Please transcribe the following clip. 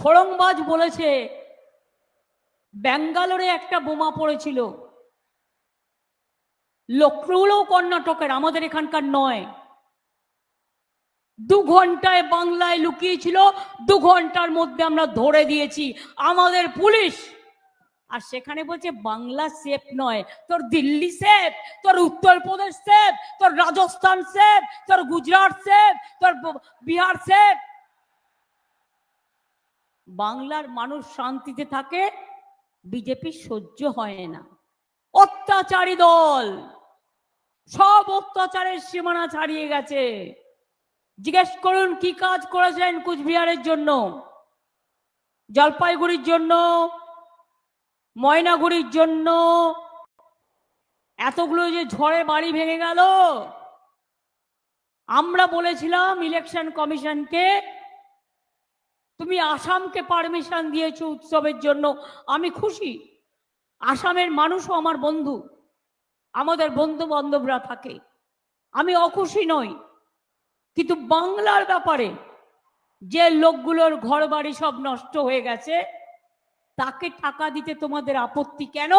ফড়ংবাজ বলেছে, ব্যাঙ্গালোরে একটা বোমা পড়েছিল। লক্ষ্ণৌও কর্ণাটকের, আমাদের এখানকার নয়। দু ঘন্টায় বাংলায় লুকিয়েছিল, দু ঘণ্টার মধ্যে আমরা ধরে দিয়েছি, আমাদের পুলিশ। আর সেখানে বলছে, বাংলা সেফ নয়, তোর দিল্লি সেফ, তোর উত্তরপ্রদেশ সেফ, তোর রাজস্থান সেফ, তোর গুজরাট সেফ, তোর বিহার সেফ। বাংলার মানুষ শান্তিতে থাকে, বিজেপি সহ্য হয় না। অত্যাচারী দল! সব অত্যাচারের সীমানা ছাড়িয়ে গেছে। জিজ্ঞেস করুন, কি কাজ করেছেন কুচবিহারের জন্য? জলপাইগুড়ির জন্য? ময়নাগুড়ির জন্য? এতগুলো যে ঝড়ে বাড়ি ভেঙে গেল! আমরা বলেছিলাম ইলেকশন কমিশনকে তুমি আসামকে পারমিশন দিয়েছ উৎসবের জন্য। আমি খুশি। আসামের মানুষও আমার বন্ধু। আমাদের বন্ধু বান্ধবরা থাকে। আমি অখুশি নই। কিন্তু বাংলার ব্যাপারে যে লোকগুলোর ঘর বাড়ি সব নষ্ট হয়ে গেছে, তাকে টাকা দিতে তোমাদের আপত্তি কেন?